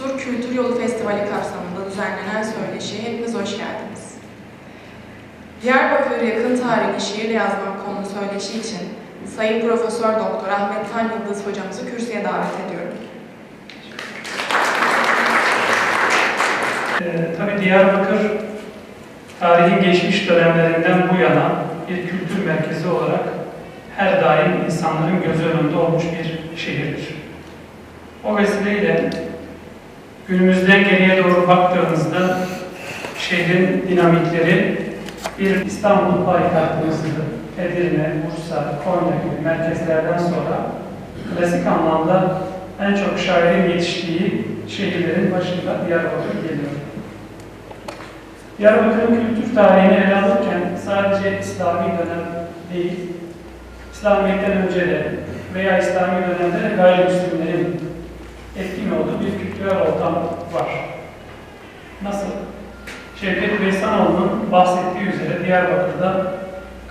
Sur Kültür Yolu Festivali kapsamında düzenlenen söyleşiye hepiniz hoş geldiniz. Diyarbakır yakın tarihli şiirle yazmak konulu söyleşi için Sayın Profesör Doktor Ahmet Tan Yıldız hocamızı kürsüye davet ediyorum. Ee, tabii Diyarbakır tarihin geçmiş dönemlerinden bu yana bir kültür merkezi olarak her daim insanların gözü önünde olmuş bir şehirdir. O vesileyle günümüzden geriye doğru baktığımızda şehrin dinamikleri bir İstanbul payitahtımızı Edirne, Bursa, Konya gibi merkezlerden sonra klasik anlamda en çok şairin yetiştiği şehirlerin başında Diyarbakır geliyor. Diyarbakır'ın kültür tarihini ele alırken sadece İslami dönem değil, İslamiyet'ten önce de veya İslami dönemde de bir kültürel ortam var. Nasıl? Şevket Veysanoğlu'nun bahsettiği üzere Diyarbakır'da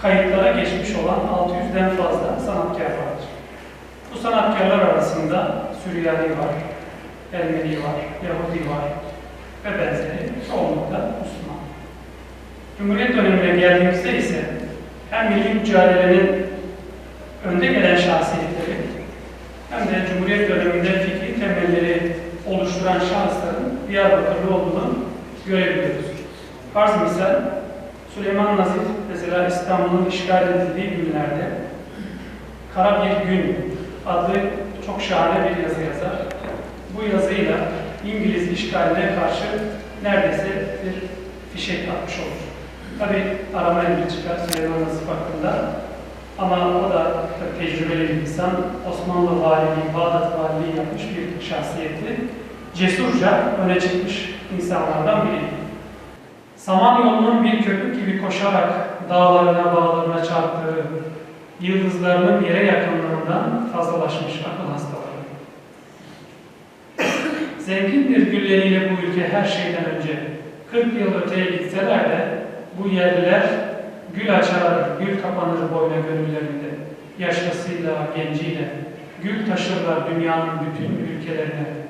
kayıtlara geçmiş olan 600'den fazla sanatkar vardır. Bu sanatkarlar arasında Süryani var, Ermeni var, Yahudi var ve benzeri çoğunlukla Müslüman. Cumhuriyet dönemine geldiğimizde ise hem milli mücadelenin önde gelen şahsiyetleri hem de Cumhuriyet döneminde Diyarbakırlı olduğunu görebiliyoruz. Farz misal Süleyman Nazif mesela İstanbul'un işgal edildiği günlerde Kara Bir Gün adlı çok şahane bir yazı yazar. Bu yazıyla İngiliz işgaline karşı neredeyse bir fişek atmış olur. Tabi arama emri çıkar Süleyman Nazif hakkında. Ama o da tecrübeli bir insan. Osmanlı valiliği, Bağdat valiliği yapmış bir şahsiyeti. Cesurca öne çıkmış insanlardan biri. Samanyolu'nun bir köpük gibi koşarak dağlarına bağlarına çarptığı, yıldızlarının yere yakınlığından fazlalaşmış akıl hastaları. Zengin bir gülleriyle bu ülke her şeyden önce 40 yıl öteye gitseler de bu yerliler gül açar, gül kapanır boyna gönüllerinde. Yaşlısıyla, genciyle, gül taşırlar dünyanın bütün ülkelerine.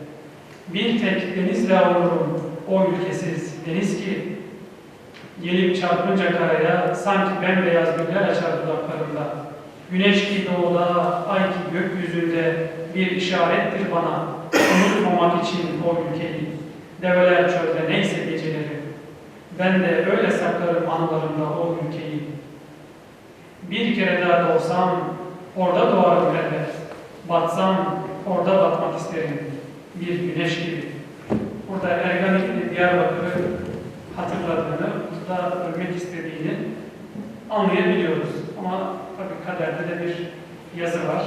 Bir tek denizle avunurum o ülkesiz deniz ki, gelip çarpınca karaya sanki bembeyaz güller açar dudaklarında. Güneş ki doğuda, ay ki gökyüzünde bir işarettir bana. Unutmamak için o ülkeyi. Develer çölde neyse geceleri. Ben de öyle saklarım anılarımda o ülkeyi. Bir kere daha doğsam orada doğarım elbet. Batsam orada batmak isterim. Bir güneş gibi. Burada Ergani'nin Diyarbakır'ı hatırladığını, burada ölmek istediğini anlayabiliyoruz. Ama tabii kaderde de bir yazı var.